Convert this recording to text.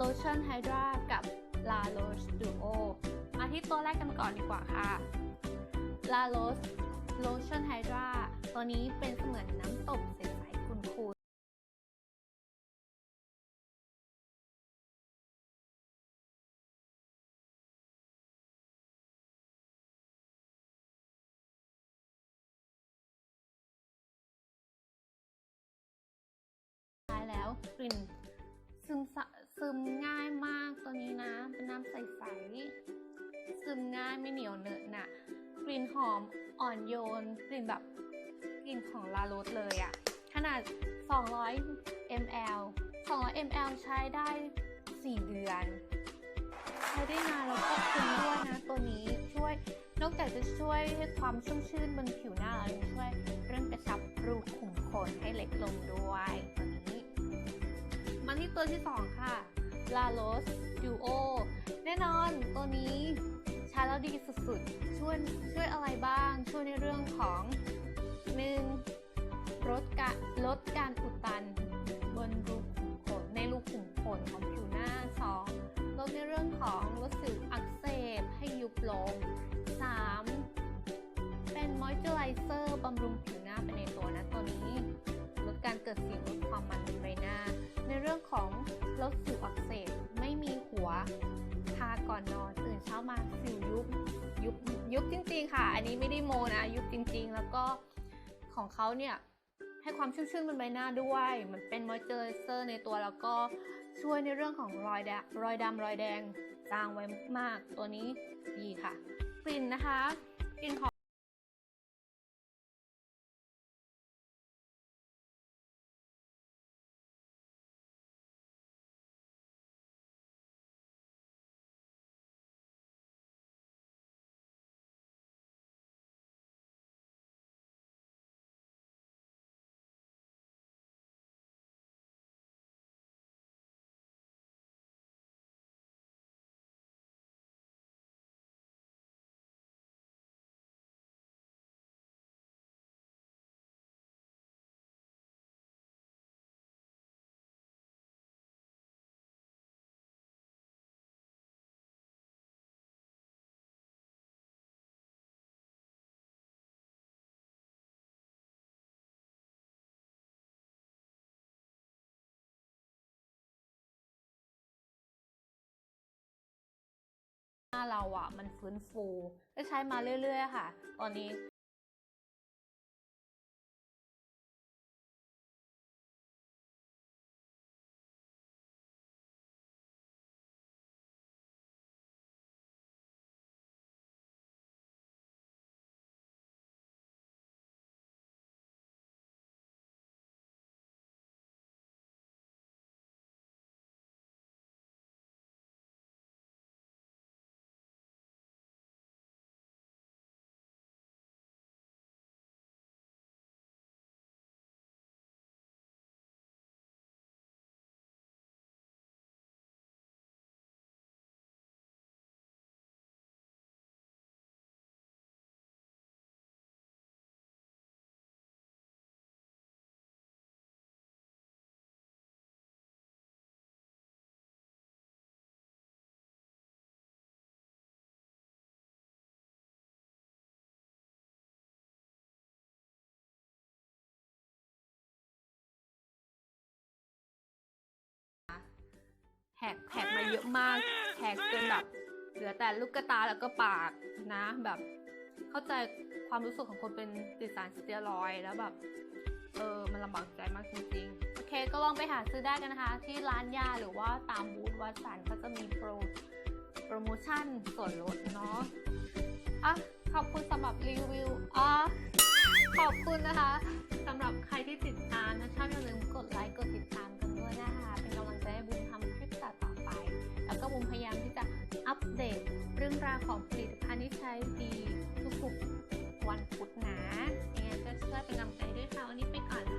Lotion Hydra กับ La Roche Duo มาที่ตัวแรกกันก่อนดีกว่าค่ะ La Roche Lotion Hydra ตัวนี้เป็นเสมือนน้ำตบใสๆคุณคุณท้ายแล้วกลิ่นซึมสะ ซึมง่ายมากตัวนี้นะ เป็นน้ำใสๆซึมง่ายไม่เหนียวเหนอะหนะกลิ่นหอมอ่อนโยนกลิ่นแบบกลิ่นของลาโรสเลยอะขนาด 200 ml 200 ml ใช้ได้ 4 เดือน ใช้ได้นานแล้วก็คุ้มด้วยนะตัวนี้ช่วยนอกจากจะช่วยให้ความชุ่มชื่นบนผิวหน้าแล้วยังช่วยเรื่องกระชับรูขุมขนให้เล็กลงด้วย มาที่ตัวที่ 2 ค่ะ La Rose Duo แน่นอนตัวนี้ใช้แล้วดีสุดๆ ช่วยช่วยอะไรบ้าง ช่วยในเรื่องของ 1. ลดการลดการอุดตันบนรูขุมขนในรูขุมขนของผิวหน้า 2. ลดในเรื่องของลดสิวอักเสบให้ยุบลง 3. เป็นมอยเจอไรเซอร์บำรุงผิวหน้าไปในตัวนะตัวนี้ ลดการเกิดสิวลดความมัน เรื่องของลดสิวอักเสบไม่มีหัวทาก่อนนอนตื่นเช้ามาสิวยุบยุบยุบจริงๆค่ะ อันนี้ไม่ได้โมนะ ยุบจริง ๆ แล้วก็ของเขาเนี่ยให้ความชุ่มชื่นบนใบหน้าด้วย มันเป็นมอยเจอไรเซอร์ในตัวแล้วก็ช่วยในเรื่องของรอยแดงรอยดำรอยแดงจางไว้มาก ตัวนี้ดีค่ะ กลิ่นนะคะ กลิ่นหอ เราอะมันฟื้นฟูได้ใช้มาเรื่อยๆค่ะ ตอนนี้ แหกแหกมาเยอะมากแหกจนแบบเหลือแต่ลูกกระตาแล้วก็ปากนะแบบเข้าใจความรู้สึกของคนเป็นติดสารสเตียรอยแล้วแบบเออมันลำบากใจมากจริงๆ โอเคก็ลองไปหาซื้อได้กันนะคะ ที่ร้านยาหรือว่าตามบูธวัดสันเขาจะมีโปรโปรโมชั่นส่วนลดเนาะอะขอบคุณสำหรับรีวิวอะขอบคุณนะคะสำหรับใครที่ติดตามนะชอบอย่าลืมกดไลค์กดติดตาม อัปเดตเรื่องราวของผลิตภัณฑ์ที่ใช้ดีทุกๆวันพุธนะยังไงก็ช่วยเป็นกำลังใจด้วยค่ะ วันนี้ไปก่อน